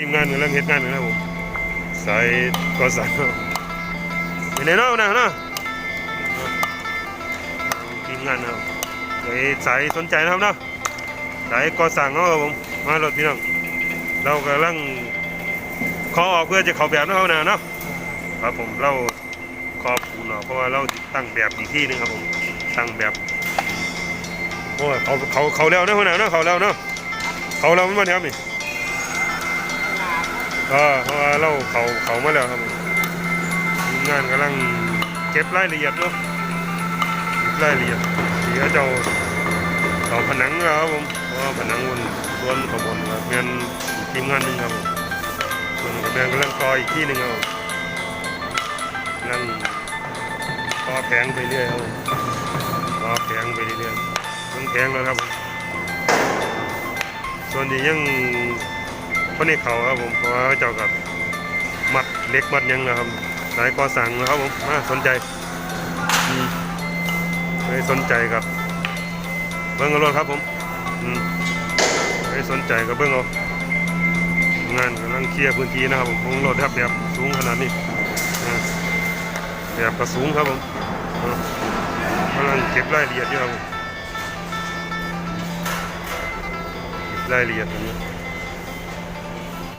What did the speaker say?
ทีมงานกำลังเฮ็ดงานอยู่นะผมสายก่อสร้างอยู่ในเนาะนะเนาะทีมงานนะครับสายสนใจนะครับเนาะสายก่อสร้างเนาะครับผมมารถพี่น้องเรากำลังขอออกเพื่อจะเขาแบบนะครับนะเนาะครับผมเราขอบคุณเนาะเพราะว่าเราตั้งแบบอีกที่หนึงครับผมตั้งแบบโอ้เขาเขาเขาแล้วนะคนน่ะเนาะเขาแล้วเนาะเขาแล้วมันมาครับนี่ ก็เพราะว่าเราเขาเขามาแล้วครับผมงานกำลังเก็บรายละเอียดเนาะรายละเอียดที่เขาจ้าเขาผนังแล้วครับผมเพราะว่าผนังบนส่วนขางบนครับเมียนทีมงานหนึ่งครับผมส่วนกับแมนกำลังก่ออีกที่หนึ่งครับผมกำลังก่อแผงไปเรื่อยครับก่อแผงไปเรื่อยๆทั้งแผงแล้วครับผมส่วนที่ยัง คนนี้เขาครับผมเพราะเจ้ากับมัดเล็กมัดยังนะครับสายก่อสร้างนะครับผมมาสนใจไม่สนใจครับ เบิ้งเอารถครับผมไม่สนใจกับเบิ้งเอางานกำลังเคลียร์พื้นที่นะครับผมของรถครับแบบสูงขนาดนี้แบบก็สูงครับผมกำลังเก็บรายละเอียดอยู่ครับผมเก็บรายละเอียดตรงนี้